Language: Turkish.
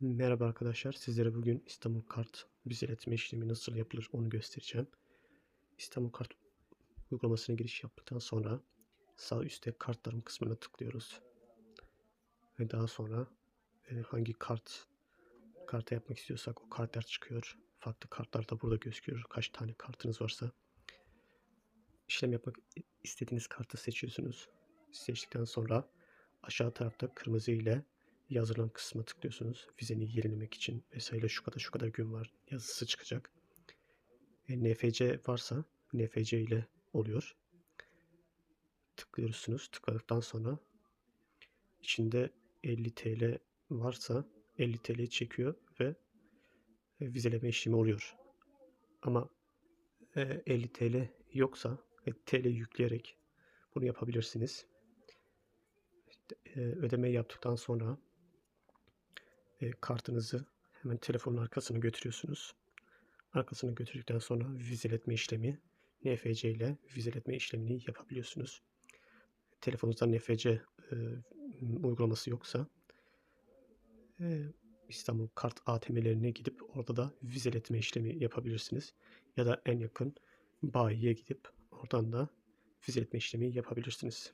Merhaba arkadaşlar. Sizlere bugün İstanbul Kart vizeletme işlemi nasıl yapılır onu göstereceğim. İstanbul Kart uygulamasına giriş yaptıktan sonra sağ üstte kartlarım kısmına tıklıyoruz. Ve daha sonra e, hangi kart karta yapmak istiyorsak o kartlar çıkıyor. Farklı kartlar da burada gözüküyor. Kaç tane kartınız varsa. İşlem yapmak istediğiniz kartı seçiyorsunuz. Seçtikten sonra aşağı tarafta kırmızı ile yazılan kısma tıklıyorsunuz. Vizeni yenilemek için vesaire şu kadar şu kadar gün var yazısı çıkacak. E, NFC varsa NFC ile oluyor. Tıklıyorsunuz. Tıkladıktan sonra içinde 50 TL varsa 50 TL çekiyor ve e, vizeleme işlemi oluyor. Ama e, 50 TL yoksa e, TL yükleyerek bunu yapabilirsiniz. E, ödemeyi yaptıktan sonra e, kartınızı hemen telefonun arkasına götürüyorsunuz. Arkasına götürdükten sonra vizeletme işlemi NFC ile vizeletme işlemini yapabiliyorsunuz. Telefonunuzda NFC e, uygulaması yoksa e, İstanbul kart ATM'lerine gidip orada da vizeletme işlemi yapabilirsiniz. Ya da en yakın bayiye gidip oradan da vizeletme işlemi yapabilirsiniz.